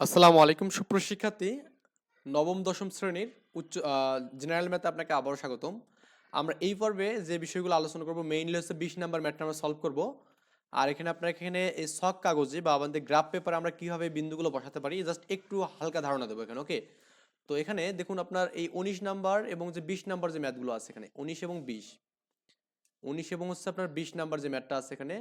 আসসালামু আলাইকুম সুপ্রশিক্ষার্থী নবম, দশম শ্রেণির উচ্চ জেনারেল ম্যাথে আপনাকে আবারও স্বাগতম। আমরা এই পর্বে যে বিষয়গুলো আলোচনা করব মেইনলি হচ্ছে বিশ নাম্বার ম্যাথটা আমরা সলভ করব। আর এখানে আপনার এখানে এই শখ কাগজে বা আমাদের গ্রাফ পেপারে আমরা কীভাবে বিন্দুগুলো বসাতে পারি জাস্ট একটু হালকা ধারণা দেবো এখানে ওকে তো এখানে দেখুন আপনার এই উনিশ নাম্বার এবং যে বিশ নাম্বার যে ম্যাথগুলো আছে এখানে, উনিশ এবং বিশ। উনিশ এবং হচ্ছে আপনার বিশ নাম্বার যে ম্যাথটা আছে এখানে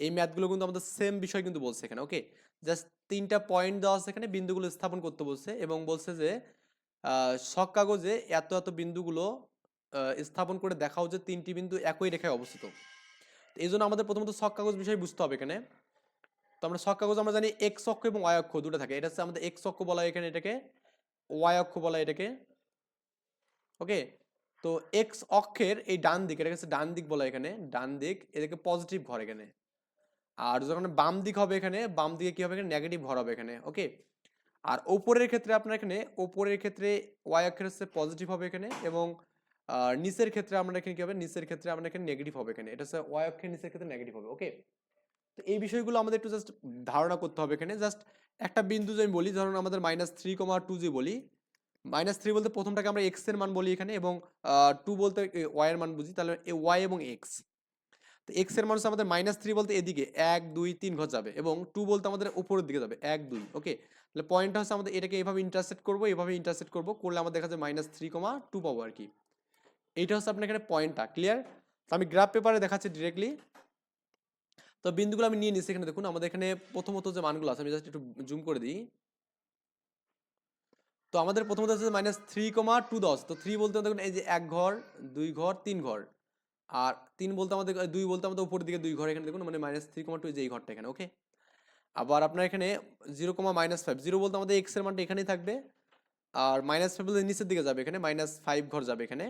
এই ম্যাথগুলো কিন্তু আমাদের সেম বিষয় কিন্তু বলছে এখানে ওকে জাস্ট তিনটা পয়েন্ট দেওয়া আছে এখানে, বিন্দুগুলো স্থাপন করতে বলছে এবং বলছে যে শখ কাগজে এত এত বিন্দুগুলো স্থাপন করে দেখাও যে তিনটি বিন্দু একই রেখায় অবস্থিত। এই জন্য আমাদের প্রথমত শখ কাগজ বিষয় বুঝতে হবে এখানে। তো আমরা শখ কাগজ আমরা জানি এক অক্ষ এবং ওয়াই অক্ষ দুটো থাকে। এটা হচ্ছে আমাদের এক্স অক্ষ বলা হয় এখানে এটাকে ওয়াই অক্ষ বলা এটাকে ওকে তো এক্স অক্ষের এই ডান দিক, এটাকে ডান দিক বলা এখানে, ডান দিক, এটাকে পজিটিভ ঘর এখানে। আর যখন বাম দিক হবে এখানে, বাম দিকে কি হবে এখানে? নেগেটিভ ভর হবে এখানে ওকে আর ওপরের ক্ষেত্রে আপনার এখানে, ওপরের ক্ষেত্রে ওয়াই অক্ষের হচ্ছে পজিটিভ হবে এখানে এবং নিচের ক্ষেত্রে আমরা এখানে কি হবে? নিচের ক্ষেত্রে আমরা এখানে নেগেটিভ হবে এখানে, এটা হচ্ছে ওয়াই অক্ষের নিচের ক্ষেত্রে নেগেটিভ হবে ওকে তো এই বিষয়গুলো আমাদের একটু জাস্ট ধারণা করতে হবে এখানে জাস্ট একটা বিন্দু যদি আমি বলি, ধরুন আমাদের মাইনাস থ্রি কমা টু যে বলি মাইনাস থ্রি বলতে প্রথমটাকে আমরা এক্সের মান বলি এখানে এবং টু বলতে ওয়াই এর মান বুঝি, তাহলে ওয়াই এবং এক্স তো এক্সের মানুষ আমাদের মাইনাস থ্রি বলতে এদিকে, এক, দুই, তিন ঘর যাবে এবং টু বলতে আমাদের উপরের দিকে যাবে, এক, দুই ওকে তাহলে পয়েন্টটা হচ্ছে আমাদের এটাকে এভাবে ইন্টারসেক্ট করব, এভাবে ইন্টারসেক্ট করব, করলে আমাদের দেখা যায় মাইনাস থ্রি কমা টু পাবো আর কি। এইটা হচ্ছে আপনার এখানে পয়েন্টটা ক্লিয়ার তো আমি গ্রাফ পেপারে দেখাচ্ছি ডিরেক্টলি তো বিন্দুগুলো আমি নিয়ে নিচ্ছি এখানে, দেখুন, আমাদের এখানে প্রথমত যে মানগুলো আছে, আমি জাস্ট একটু জুম করে দিই। তো আমাদের প্রথমত হচ্ছে মাইনাস থ্রি কমা টু দশ, তো থ্রি বলতে দেখুন, এই যে এক ঘর, দুই ঘর, তিন ঘর। আর তিন বলতে আমাদের দুই বলতে আমাদের উপরের দিকে দুই ঘর, এখানে দেখুন মানে মাইনাস থ্রি কমা টু যে এই ঘরটা এখানে ওকে আবার আপনার এখানে zero comma minus five zero বলতে আমাদের এক্সের মানটা এখানেই থাকবে, আর মাইনাস ফাইভ বলতে নিচের দিকে যাবে এখানে মাইনাস ফাইভ ঘর যাবে এখানে।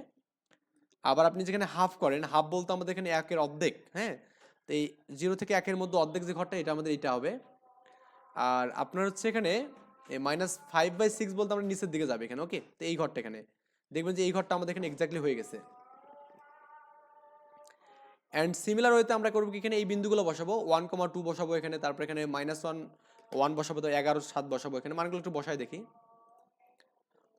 আবার আপনি যেখানে হাফ করেন হাফ বলতে আমাদের এখানে একের অর্ধেক হ্যাঁ? তো এই জিরো থেকে একের মধ্যে অর্ধেক যে ঘরটা, এটা আমাদের, এটা হবে। আর আপনার হচ্ছে এখানে মাইনাস ফাইভ বাই সিক্স বলতে আমরা নিচের দিকে যাবে এখানে ওকে তো এই ঘরটা এখানে। দেখবেন যে এই ঘরটা আমাদের এখানে এক্স্যাক্টলি হয়ে গেছে। অ্যান্ড সিমিলার ওয়েতে আমরা করব এখানে এই বিন্দুগুলো বসাবো ওয়ান কমা টু বসাবো এখানে, তারপর এখানে মাইনাস ওয়ান ওয়ান বসাবো, তো এগারো, সাত বসাবো, এখানে মানগুলো একটু বসাই দেখি।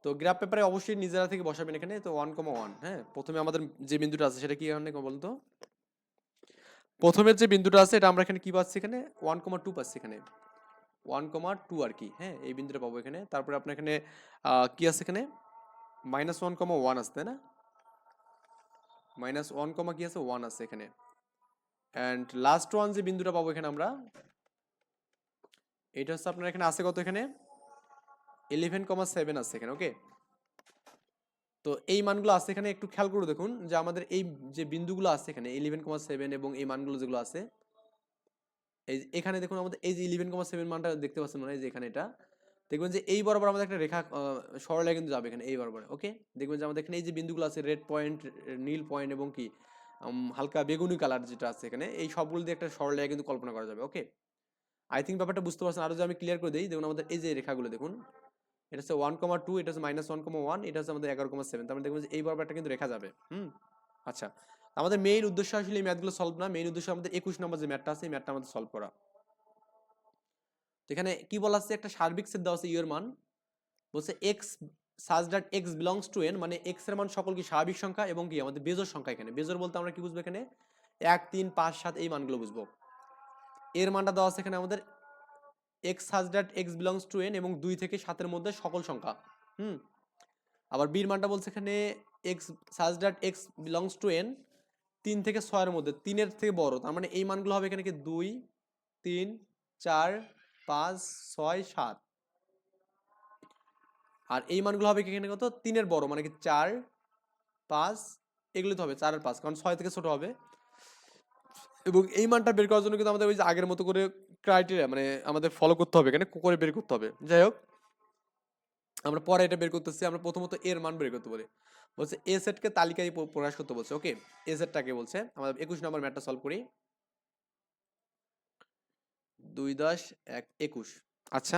তো গ্রাফ পেপারে অবশ্যই নিজেরা থেকে বসাবেন এখানে, তো ওয়ান কমা ওয়ান হ্যাঁ? প্রথমে আমাদের যে বিন্দুটা আছে, সেটা কি এখানে বলতো? প্রথমের যে বিন্দুটা আছে, এটা আমরা এখানে কি পাচ্ছি এখানে? ওয়ান কমা টু পাচ্ছি এখানে। ওয়ান কমা টু আর কি হ্যাঁ? এই বিন্দুটা পাবো এখানে। তারপরে আপনার এখানে কি আছে এখানে? মাইনাস ওয়ান কমা ওয়ান আছে, তাই না? মাইনাস ওয়ান কমা কি আছে? ওয়ান আছে এখানে। অ্যান্ড লাস্ট ওয়ান যে বিন্দুটা পাবো এখানে আমরা, এটা হচ্ছে আপনার এখানে আছে কত এখানে? ইলেভেন কমা সেভেন আছে এখানে ওকে তো এই মানগুলো আছে এখানে, একটু খেয়াল করে দেখুন যে আমাদের এই যে বিন্দুগুলো আছে এখানে ইলেভেন কমা সেভেন এবং এই মানগুলো যেগুলো আছে, এই এখানে দেখুন আমাদের এই যে ইলেভেন কমা সেভেন মানটা দেখতে পাচ্ছেন মনে যে এখানে এটা দেখবেন যে এই বরাবর আমাদের একটা রেখা সরলে কিন্তু যাবে এখানে, এই বরাবর ওকে দেখবেন যে আমাদের এখানে এই যে বিন্দুগুলো আছে রেড পয়েন্ট নীল পয়েন্ট এবং কি হালকা বেগুনি কালার যেটা আছে এখানে, এই সবগুলো দিয়ে একটা সরলে কিন্তু কল্পনা করা যাবে ওকে আই থিঙ্ক ব্যাপারটা বুঝতে পারছেন। আরও যদি আমি ক্লিয়ার করে দিই, দেখুন আমাদের এই যে রেখাগুলো দেখুন, এটা হচ্ছে ওয়ান কমা টু এটা হচ্ছে মাইনাস ওয়ান কমা ওয়ান এটা হচ্ছে আমাদের এগারো কমা সেভেন তার মানে দেখবেন যে এই বরাবরটা কিন্তু রেখা যাবে, হুম? আচ্ছা আমাদের মেইন উদ্দেশ্য আসলে এই ম্যাথগুলো সলভ না মেইন উদ্দেশ্য আমাদের একুশ নম্বর যে ম্যাথটা আছে, এই ম্যাথটা আমাদের সলভ করা। এখানে কি বলা একটা সার্বিক সেট দেওয়া আছে ইউ এর মান। বলছে x such that x belongs to N মানে এক্সের মান সকল কি স্বাভাবিক সংখ্যা এবং কি আমাদের বেজোর সংখ্যা এখানে। বেজোর বলতে আমরা কি বুঝব এখানে? এক, তিন, পাঁচ, সাত এই মানগুলো বুঝব। এর মানটা দেওয়া আছে এখানে আমাদের x such that x belongs to N এবং দুই থেকে সাতের মধ্যে সকল সংখ্যা। হুম? আবার বির মানটা বলছে এখানে x such that x belongs to N তিন থেকে ছয়ের মধ্যে, তিনের থেকে বড়। তার মানে এই মানগুলো হবে এখানে কি দুই, তিন, চার পাঁচ, ছয়, সাত। আর এই মানগুলো হবে এখানে কত? তিনের বড় মানে কি চার, পাঁচ, এগুলো তো হবে, চার আর পাঁচ, কারণ ছয় থেকে ছোট হবে। এবং এই মানটা বের করার জন্য কিন্তু আমাদের ওই যে আগের মতো করে ক্রাইটেরিয়া মানে আমাদের ফলো করতে হবে, এখানে করে বের করতে হবে। যাই হোক, আমরা পরে এটা বের করতেছি, আমরা প্রথমত এর মান বের করতে পারি বলছে এ সেটকে তালিকায় প্রকাশ করতে বলছে ওকে এ সেটটাকে বলছে আমাদের একুশ নম্বর ম্যাটটা সলভ করি। দুই দশ এক একুশ। আচ্ছা।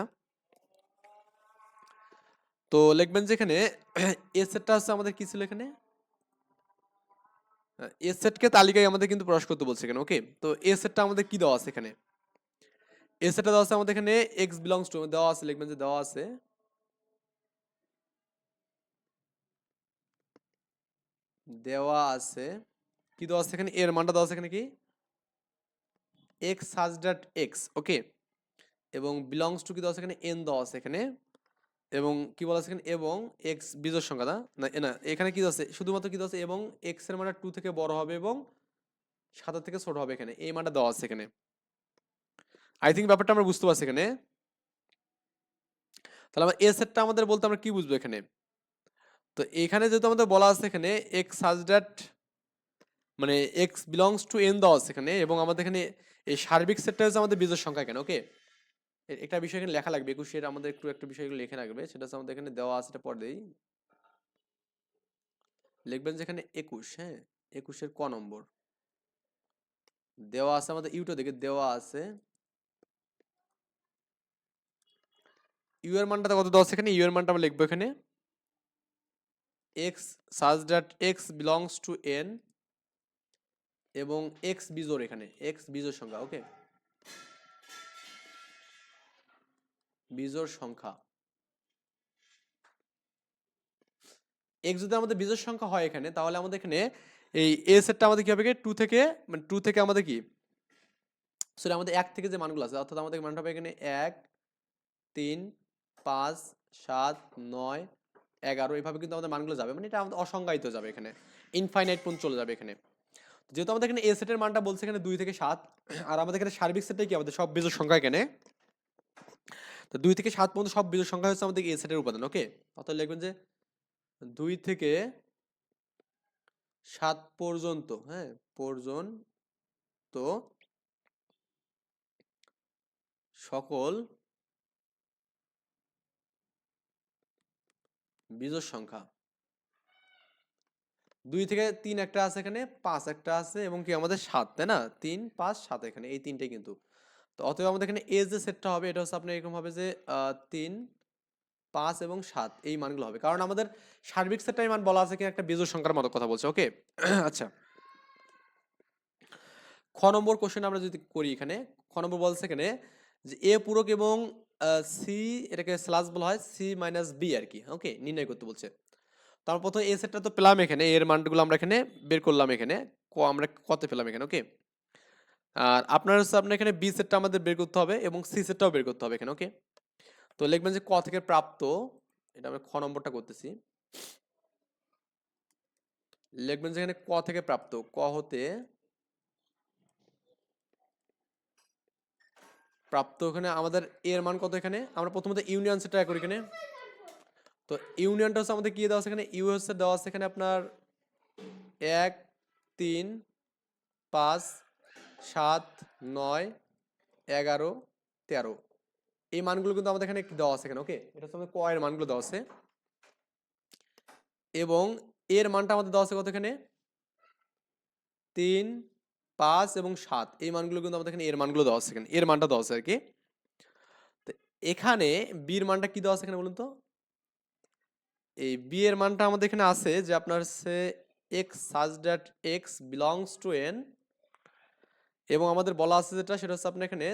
তো লিখবেন যে এখানে এ সেটটা হচ্ছে আমাদের কি ছিল এখানে? এ সেটকে তালিকায় আমাদের কিন্তু প্রকাশ করতে বলছে এখানে ওকে তো এ সেটটা আমাদের কি দেওয়া আছে এখানে? এ সেটটা দেওয়া আছে আমাদের এখানে এক্স বিলংস টু দেওয়া আছে লিখবেন যে দেওয়া আছে। দেওয়া আছে কি দেওয়া আছে এখানে? এর মানটা দেওয়া আছে এখানে কি? এক্স সাজ ডট এক্স ওকে এবং বিলংস টু কি দেওয়া আছে এখানে? এন দেওয়া আছে এখানে। এবং কি বলা আছে এবং এক্স বিজোর সংখ্যা, না? না এখানে কি আছে? শুধুমাত্র কি দেওয়া আছে? এবং এক্সের মানটা টু থেকে বড় হবে এবং সাতের থেকে ছোট হবে এখানে। এই মানটা দেওয়া আছে এখানে। আই থিঙ্ক ব্যাপারটা আমরা বুঝতে পারছি এখানে। তাহলে আমরা এ সেটটা আমাদের বলতে আমরা কি বুঝব এখানে? তো এখানে যেহেতু আমাদের বলা আছে এখানে এক্স সাজ ড্যাট মানে এক্স বিলংস টু এন দেওয়া আছে এখানে এবং আমাদের এখানে এই সার্বিক সেটটা হচ্ছে আমাদের বীজের সংখ্যা কেন ওকে একটা বিষয় এখানে লেখা লাগবে, একুশের আমাদের একটু, একটা বিষয়গুলো লেখা লাগবে সেটা হচ্ছে আমাদের এখানে দেওয়া আছে পর দেই। লিখবেন যে এখানে একুশ হ্যাঁ? একুশের ক নম্বর। দেওয়া আছে আমাদের ইউটো দেখে, দেওয়া আছে। ইউ এর মানটা কত দেওয়া আছে এখানে? ইউ এর মানটা আমরা লিখব এখানে। X such that x belongs to N এবং এক্স বিজোর এখানে এক্স বিজোর সংখ্যা ওকে বিজোর সংখ্যা। এক্স যদি আমাদের বিজোর সংখ্যা হয় এখানে, তাহলে আমাদের এখানে এই এ সেটটা আমাদের কি হবে কি টু থেকে মানে টু থেকে আমাদের কি? সরি আমাদের এক থেকে যে মানগুলো আছে, অর্থাৎ আমাদের মানটা হবে এখানে এক, তিন, পাঁচ, সাত, নয়, এগারো এইভাবে কিন্তু আমাদের মানগুলো যাবে। মানে এটা আমাদের অসংজ্ঞায়িত যাবে এখানে। ইনফাইনাইট পর্যন্ত চলে যাবে এখানে। যেহেতু আমাদের এখানে এ সেটের মানটা বলছে এখানে দুই থেকে সাত, আর আমাদের এখানে সার্বিক সেটটাই কি? আমাদের সব বিজোর সংখ্যা এখানে। তো দুই থেকে সাত পর্যন্ত সব বিজোর সংখ্যা হচ্ছে আমাদের এ সেটের উপাদান ওকে অর্থাৎ লিখবেন যে দুই থেকে সাত পর্যন্ত হ্যাঁ পর্যন্ত সকল বিজোড় সংখ্যা। দুই থেকে তিন একটা আছে এখানে, পাঁচ একটা আছে এবং কি আমাদের সাত, তাই না? তিন, পাঁচ, সাত এখানে, এই তিনটাই কিন্তু। তো অতএব আমাদের এখানে এ যে সেটটা হবে, এটা হচ্ছে আপনার এরকম হবে যে তিন, পাঁচ এবং সাত, এই মানগুলো হবে। কারণ আমাদের সার্বিক সেটটাই মান বলা আছে কি একটা বিজোড় সংখ্যার মতো কথা বলছে, ওকে? আচ্ছা। খ নম্বর কোশ্চেন আমরা যদি করি এখানে, খ নম্বর বলছে এখানে যে, এ পূরক এবং সি, এটাকে স্লাস বলা হয়, সি মাইনাস বি আর কি, ওকে? নির্ণয় করতে বলছে। তার প্রথমে এ সেটটা তো পেলাম এখানে, এর মানগুলো আমরা এখানে বের করলাম এখানে, ক আমরা কত পেলাম এখানে ওকে আর আপনার হচ্ছে আপনার এখানে বি সেটটা আমাদের বের করতে হবে এবং সি সেটটাও বের করতে হবে এখানে ওকে তো লিখবেন যে ক থেকে প্রাপ্ত, এটা আমরা খ নম্বরটা করতেছি। লিখবেন যে এখানে ক থেকে প্রাপ্ত, ক হতে প্রাপ্ত এখানে আমাদের এর মান কত এখানে? আমরা প্রথমত ইউনিয়ন সেট করি এখানে। তো ইউনিয়নটা হচ্ছে আমাদের কি দেওয়া আছে এখানে? ইউ হচ্ছে দেওয়া আছে এখানে আপনার এক, তিন, পাঁচ, সাত, নয়, এগারো, তেরো। এই মানগুলো কিন্তু আমাদের এখানে দেওয়া আছে এখানে, ওকে? এটা হচ্ছে আমাদের ক এর মানগুলো দেওয়া আছে। এবং এর মানটা আমাদের দেওয়া আছে কত এখানে? তিন, পাঁচ এবং সাত। এই মানগুলো কিন্তু আমাদের এখানে এর মানগুলো দেওয়া আছে এখানে। এর মানটা দেওয়া আছে আর কি। এখানে বীর মানটা কি দেওয়া আছে এখানে বলুন তো? এই বি এর মানটা আমাদের এখানে আছে যে আপনার হচ্ছে x such that x belongs to N এবং আমাদের বলা আছে যেটা, সেটা হচ্ছে আপনার এখানে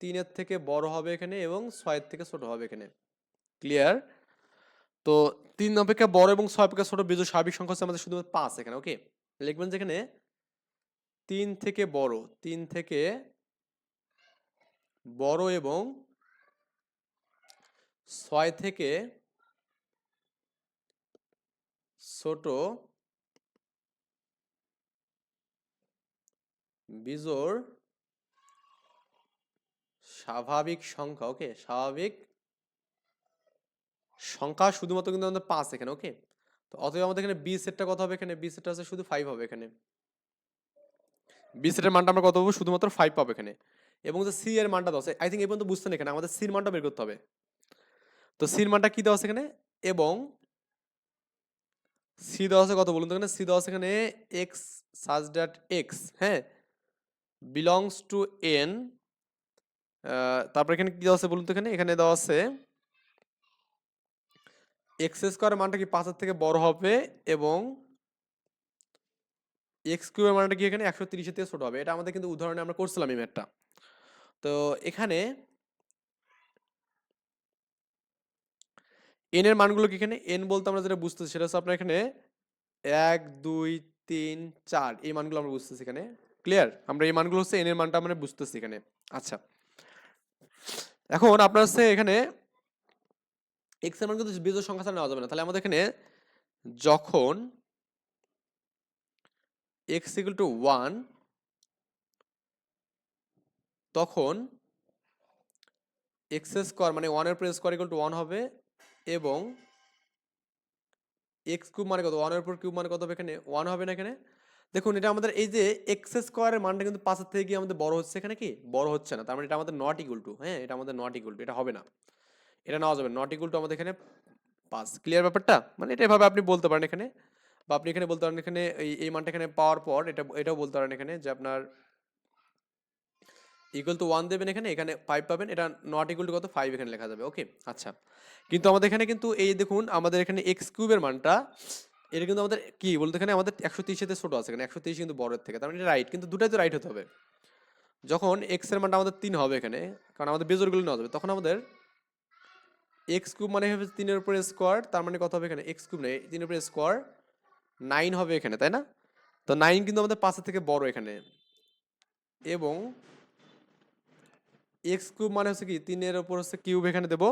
তিনের থেকে বড় হবে এখানে এবং ছয়ের থেকে ছোট হবে এখানে। ক্লিয়ার তো তিন অপেক্ষা বড় এবং ছয় অপেক্ষা ছোট বিজয় স্বাভাবিক সংখ্যা হচ্ছে আমাদের শুধুমাত্র পাঁচ এখানে ওকে লিখবেন যেখানে তিন থেকে বড়, তিন থেকে বড় এবং ছয় থেকে ছোট বিজোড় স্বাভাবিক সংখ্যা ওকে স্বাভাবিক সংখ্যা শুধুমাত্র কিন্তু আমাদের পাঁচ এখানে ওকে তো অতএব আমাদের এখানে বি সেটটা কত হবে এখানে? বি সেটটা হচ্ছে শুধু ফাইভ হবে এখানে। বি সেটের মানটা আমরা কত পাবো? শুধুমাত্র ফাইভ পাবো এখানে। এবং যে সি এর মানটা দশ আই থিঙ্ক এই পর্যন্ত বুঝতেন এখানে, আমাদের সির মানটা বের করতে হবে। তো সির মানটা কি দেওয়া আছে এখানে? এবং সি আছে কত বলুন তো এখানে? সি আছে এখানে এক্স সাজ ড্যাট এক্স হ্যাঁ? বিলংস টু এন তারপর এখানে কি দেওয়া বলুন তো এখানে? এখানে দেওয়া আছে এক্স স্কোয়ারের মানটা কি পাঁচের থেকে বড় হবে এবং এক্স কিউবের মানটা কি এখানে? একশো তিরিশের থেকে ছোট হবে। এটা আমাদের কিন্তু উদাহরণে আমরা করছিলাম এই ম্যাথটা তো এখানে এন এর মানগুলো কি এখানে? এন বলতে আমরা যেটা বুঝতেছি সেটা হচ্ছে আপনার এখানে এক, দুই, তিন, চার এই মানগুলো আমরা বুঝতেছি এখানে। ক্লিয়ার আমরা এই মানগুলো হচ্ছে এন এর মানটা আমরা বুঝতেছি এখানে। আচ্ছা। এখন আপনার হচ্ছে এখানে এক্সের মান কিন্তু বিজোড় সংখ্যা ছাড়া নেওয়া যাবে না। তাহলে আমাদের এখানে যখন এক্স ইকুয়াল টু ওয়ান তখন এক্স স্কোয়ার মানে ওয়ানের উপর স্কোয়ার ইকুয়াল টু ওয়ান হবে। এবং এক্স কিউব মানে কত? ওয়ানের উপর কিউব মানে কত হবে এখানে? ওয়ান হবে না এখানে? দেখুন, এটা আমাদের এই যে এক্স স্কোয়ারের মানটা কিন্তু পাঁচের থেকে গিয়ে আমাদের বড় হচ্ছে এখানে কি? বড় হচ্ছে না। তার মানে এটা আমাদের নট ইকুয়াল টু হ্যাঁ? এটা আমাদের নট ইকুয়াল টু এটা হবে না। এটা নেওয়া যাবে। নট ইকুয়াল টু আমাদের এখানে পাঁচ ক্লিয়ার ব্যাপারটা? মানে এটা এভাবে আপনি বলতে পারেন এখানে। বা আপনি এখানে বলতে পারেন এখানে এই মানটা এখানে পাওয়ার পর, এটা, এটাও বলতে পারেন এখানে যে আপনার ইকুয়াল টু ওয়ান দেবেন এখানে এখানে ফাইভ পাবেন, এটা নট ইকুয়াল টু কত? ফাইভ এখানে লেখা যাবে ওকে আচ্ছা। কিন্তু আমাদের এখানে কিন্তু এই দেখুন, আমাদের এখানে এক্স কিউবের মানটা, এটা কিন্তু আমাদের কি বলতে এখানে? আমাদের একশো তিরিশেতে ছোট আছে, এখানে একশো তিরিশ কিন্তু বড়ের থেকে, তার মানে রাইট কিন্তু দুটাই তো রাইট হতে হবে। যখন এক্সের মানটা আমাদের তিন হবে এখানে, কারণ আমাদের বেজরগুলো নেওয়া যাবে, তখন আমাদের এক্স কিউব মানে হবে তিনের উপরে স্কোয়ার তার মানে কত হবে এখানে? এক্স কিউব নেই, তিনের উপরে স্কোয়ার নাইন হবে এখানে, তাই না? তো নাইন কিন্তু আমাদের পাঁচের থেকে বড় এখানে। এবং এক্স কিউব মানে হচ্ছে কি, তিনের ওপর হচ্ছে কিউব এখানে দেবো।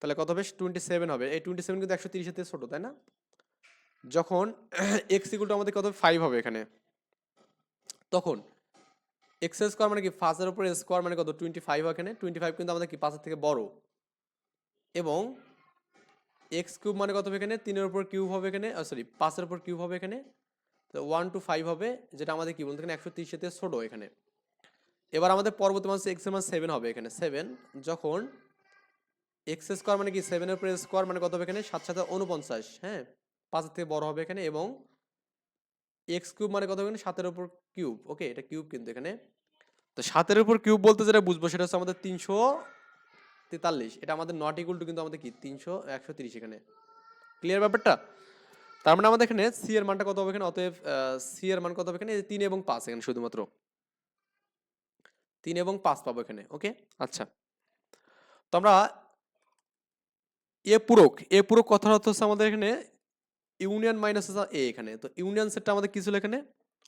তাহলে কত হবে? টোয়েন্টি সেভেন হবে। এই টোয়েন্টি সেভেন কিন্তু একশো তিরিশের থেকে ছোটো, তাই না? যখন এক্স ইকুয়াল টু আমাদের কত ফাইভ হবে এখানে। তখন এক্স স্কোয়ার মানে কি? পাঁচের উপরে স্কোয়ার মানে কত? টোয়েন্টি ফাইভ এখানে। টোয়েন্টি ফাইভ কিন্তু আমাদের কি? পাঁচের থেকে বড়। এবং এক্স কিউব মানে কত হবে এখানে? তিনের উপর কিউব হবে এখানে সরি পাঁচের উপর কিউব হবে এখানে। তো ওয়ান টু ফাইভ হবে, যেটা আমাদের কি বলতে? এখানে একশো তিরিশের থেকে ছোটো এখানে। এবার আমাদের পরবর্তী মান এক্সের মান সেভেন হবে এখানে সেভেন যখন এক্স স্কোয়ার মানে কি? সেভেনের উপরে স্কোয়ার মানে কত হবে এখানে? সাত সাথে উনপঞ্চাশ হ্যাঁ? পাঁচের থেকে বড় হবে এখানে এবং এক্স কিউব মানে কত হবে এখানে? সাতের উপর কিউব ওকে এটা কিউব কিন্তু এখানে। তো সাতের উপর কিউব বলতে যেটা বুঝব সেটা হচ্ছে আমাদের তিনশো তেতাল্লিশ। এটা আমাদের নট ইকুয়াল টু কিন্তু আমাদের কি? তিনশো একশো তিরিশ এখানে। ক্লিয়ার ব্যাপারটা? তার মানে আমাদের এখানে সি এর মানটা কত হবে এখানে? অতএব সি এর মান কত হবে এখানে? তিন এবং পাঁচ এখানে শুধুমাত্র। তিন এবং পাঁচ পাবো এখানে ওকে আচ্ছা। তো আমরা এ পূরক এ পূরক কথার অর্থ হচ্ছে আমাদের এখানে ইউনিয়ন মাইনাস এ এখানে। তো ইউনিয়ন সেটটা আমাদের কি ছিল এখানে?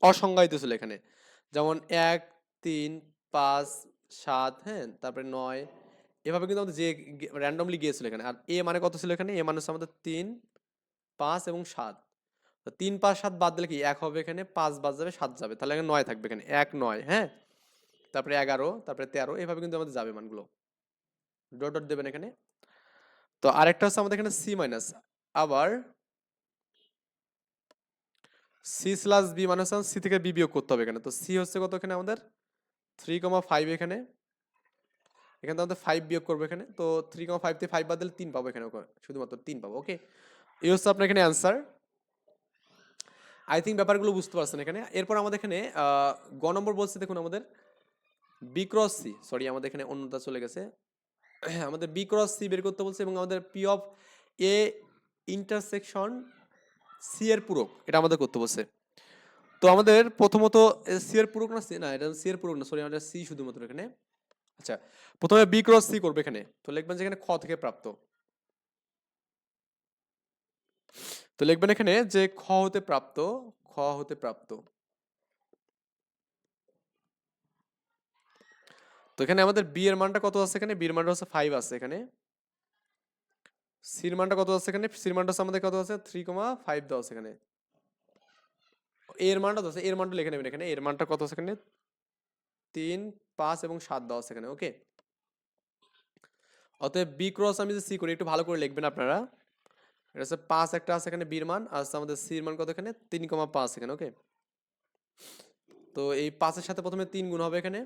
অসংজ্ঞায়িত ছিল এখানে। যেমন এক তিন পাঁচ সাত হ্যাঁ তারপরে নয় এভাবে কিন্তু আমাদের যে র্যান্ডমলি গিয়েছিল এখানে। আর এ মানে কত ছিল এখানে? এ মানে হচ্ছে আমাদের তিন পাঁচ এবং সাত। তো তিন পাঁচ সাত বাদ দিলে কি? এক হবে এখানে পাঁচ বাদ যাবে সাত যাবে। তাহলে এখানে নয় থাকবে এখানে এক নয় হ্যাঁ? তারপরে এগারো, তারপরে তেরো, এভাবে কিন্তু আমাদের যাবে মানগুলো। ডট ডট দেবেন এখানে। তো আরেকটা হচ্ছে আমাদের এখানে সি মাইনাস আবার সি স্লাস বি মানে হচ্ছে সি থেকে বি বিয়োগ করতে হবে এখানে। তো সি হচ্ছে কত এখানে আমাদের? থ্রি কমা ফাইভ এখানে। এখানে তো আমাদের ফাইভ বিয়োগ করব এখানে। তো থ্রি কমা ফাইভ থেকে ফাইভ বাদ দিলে তিন পাবো এখানে শুধুমাত্র তিন পাবো ওকে এই হচ্ছে আপনার এখানে অ্যান্সার আই থিঙ্ক ব্যাপারগুলো বুঝতে পারছেন এখানে। এরপর আমাদের এখানে গ নম্বর বলছে দেখুন আমাদের। বি ক্রস সি সরি, আমাদের এখানে অন্যটা চলে গেছে। আমাদের বি ক্রস সি বের করতে বলছে এবং আমাদের P of A intersection C এর পূরক, এটা আমাদের করতে বলছে। তো আমাদের প্রথমত সি এর পূরক না সি, না, এটা সি এর পূরক না, সরি, আমাদের সি শুধুমাত্র এখানে। আচ্ছা প্রথমে বি ক্রস সি করবে এখানে, তো লিখবেন যে এখানে খ থেকে প্রাপ্ত। তো লিখবেন এখানে যে খ হতে প্রাপ্ত, খ হতে প্রাপ্ত। তো এখানে আমাদের বি এর মানটা কত আছে এখানে? বি এর মানটা হচ্ছে ফাইভ আছে এখানে। সির মানটা কত আছে এখানে? সির মানটা হচ্ছে আমাদের কত আছে? থ্রি কমা ফাইভ দেওয়া আছে এখানে। এর মানটা আছে এর মানটা লিখে নেবেন এখানে। এর মানটা কত আছে এখানে? তিন, পাঁচ এবং সাত দেওয়া আছে এখানে ওকে অতএব বি ক্রস আমি যে সি করি, একটু ভালো করে লিখবেন আপনারা। এটা হচ্ছে পাঁচ একটা আছে এখানে বির মান, আর আমাদের সির মান কত এখানে? তিন কমা পাঁচ এখানে ওকে তো এই পাঁচের সাথে প্রথমে তিন গুণ হবে এখানে।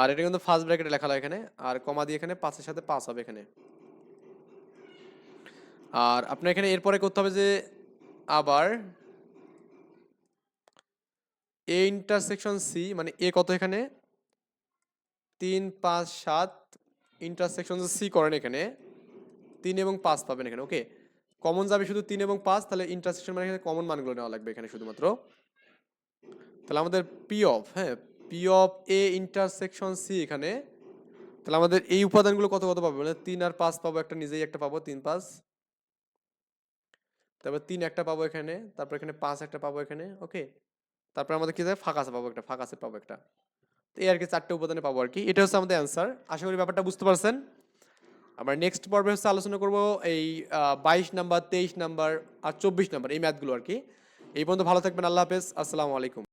আর এটা কিন্তু ফার্স্ট ব্র্যাকেটে লেখা হয় এখানে, আর কমা দিয়ে এখানে পাঁচের সাথে পাঁচ হবে এখানে। আর আপনার এখানে এরপরে করতে হবে যে আবার এ ইন্টারসেকশন সি মানে এ কত এখানে? তিন, পাঁচ, সাত ইন্টারসেকশন সি করেন এখানে, তিন এবং পাঁচ পাবেন এখানে ওকে কমন যাবে শুধু তিন এবং পাঁচ, তাহলে ইন্টারসেকশন মানে এখানে কমন মানগুলো নেওয়া লাগবে এখানে শুধুমাত্র। তাহলে আমাদের পি অফ হ্যাঁ P of A intersection C এখানে, তাহলে আমাদের এই উপাদানগুলো কত কত পাবো? মানে তিন আর পাঁচ পাবো, একটা নিজেই একটা পাবো, তিন পাঁচ। তারপর তিন একটা পাবো এখানে, তারপর এখানে পাঁচ একটা পাবো এখানে, ওকে? তারপর আমাদের কি যায় ফাঁকা পাবো একটা ফাঁকা আছে পাবো একটা। তো এই আর কি চারটে উপাদানে পাবো আর কি। এটা হচ্ছে আমাদের অ্যান্সার আশা করি ব্যাপারটা বুঝতে পারছেন। আমরা নেক্সট পর্বে হচ্ছে আলোচনা করব এই বাইশ নাম্বার, তেইশ নাম্বার আর চব্বিশ নাম্বার, এই ম্যাথগুলো আর কি। এই পর্যন্ত ভালো থাকবেন, আল্লাহ হাফেজ। আসসালামু আলাইকুম।